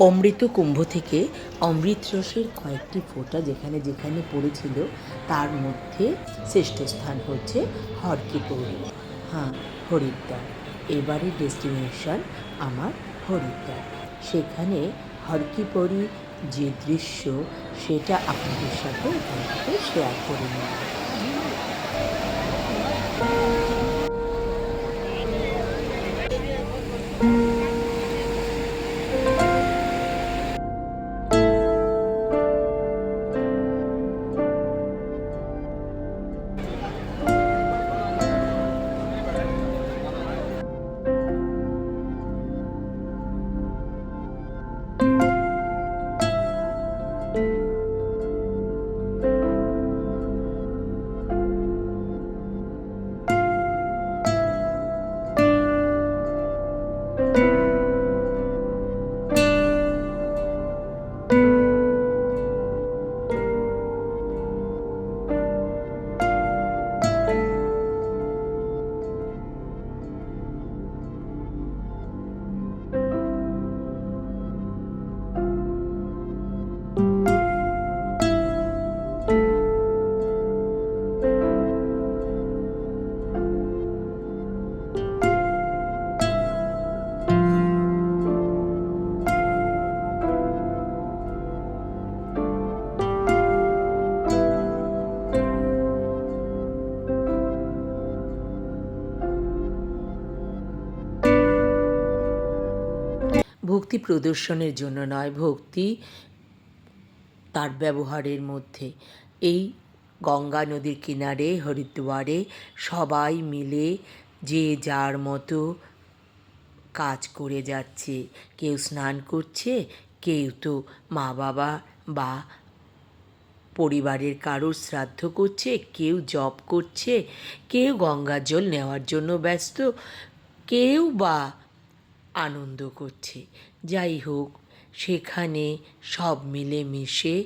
অমৃত কুম্ভ থেকে অমৃত রসের কয়েকটি ফোঁটা যেখানে যেখানে পড়েছিল, তার মধ্যে শ্রেষ্ঠ স্থান হচ্ছে হরকি হ্যাঁ হরিদ্বার। এবারে ডেস্টিনেশন আমার হরিদ্বার। সেখানে হরকি পৌরি যে দৃশ্য, সেটা আপনাদের সাথে শেয়ার করে নেব। ভক্তি প্রদর্শনের জন্য নয়, ভক্তি তার ব্যবহারের মধ্যে। এই গঙ্গা নদীর কিনারে, হরিদ্বারে সবাই মিলে যে যার মতো কাজ করে যাচ্ছে। কেউ স্নান করছে, কেউ তো মা বাবা বা পরিবারের কারোর শ্রাদ্ধ করছে, কেউ জব করছে, কেউ গঙ্গার জল নেওয়ার জন্য ব্যস্ত, কেউ বা আনন্দ করছে। যাই হোক, সেখানে সব মিলে মিশে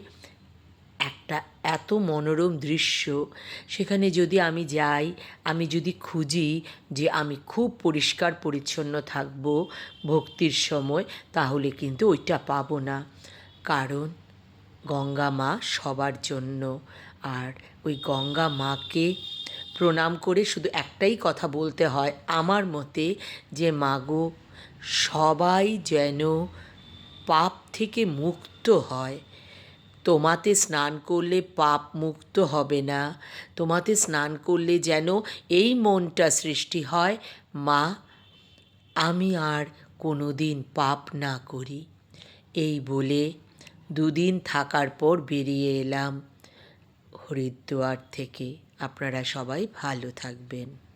একটা এত মনোরম দৃশ্য। সেখানে যদি আমি যাই, আমি যদি খুঁজি যে আমি খুব পরিষ্কার পরিচ্ছন্ন থাকব ভক্তির সময়, তাহলে কিন্তু ওইটা পাবো না। কারণ গঙ্গা মা সবার জন্য। আর ওই গঙ্গা মাকে প্রণাম করে শুধু একটাই কথা বলতে হয় আমার মতে যে মাগো সবাই যেন পাপ থেকে মুক্ত হয়। তোমাতে স্নান করলে পাপ মুক্ত হবে না। তোমাতে স্নান করলে যেন এই মনটা সৃষ্টি হয়। মা, আমি আর কোনো দিন পাপ না করি। এই বলে দুদিন থাকার পর বেরিয়ে এলাম হরিদ্বার থেকে। আপনারা সবাই ভালো থাকবেন।